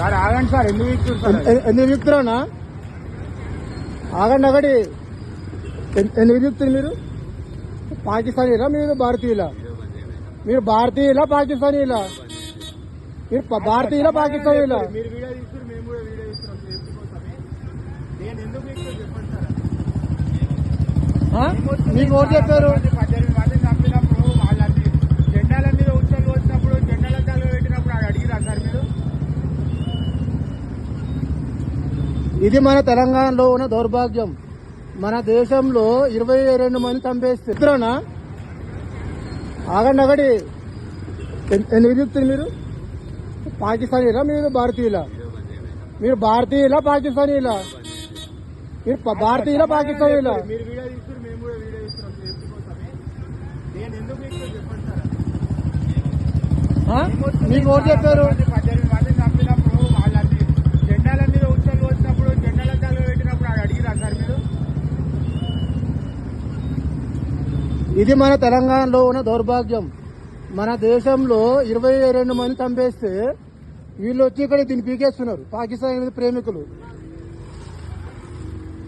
Sir ఆగండి sir ఎందుకు ఆగండి ఒకటి ఎన్- ఎన్ని వ్యక్తులు మీరు? పాకిస్తానీలా మీరు భారతీయులా? మీరు భారతీయులా పాకిస్తానీలా? మీరు భారతీయులా పాకిస్తానీలా? మీరు వీడియో తీసుకుని ఇది మన తెలంగాణలో ఉన్న దౌర్భాగ్యం. మన దేశంలో ఇరవై రెండు మంది చంపేస్తే ఇద్దరునా ఆగండి ఒకటి ఎన్- ఎన్ని వ్యక్తులు మీరు? పాకిస్తానీలా మీరు భారతీయులా? మీరు భారతీయులా పాకిస్తానీలా? మీరు భారతీయులా పాకిస్తానీలా? మీరు వీడియో తీసుకుని ఇది మన తెలంగాణలో ఉన్న దౌర్భాగ్యం. మన దేశంలో ఇరవై రెండు మంది చంపేస్తే వీళ్ళు వచ్చి ఇక్కడ దీన్ని పీకేస్తున్నారు. పాకిస్తాన్ మీద ప్రేమికులు.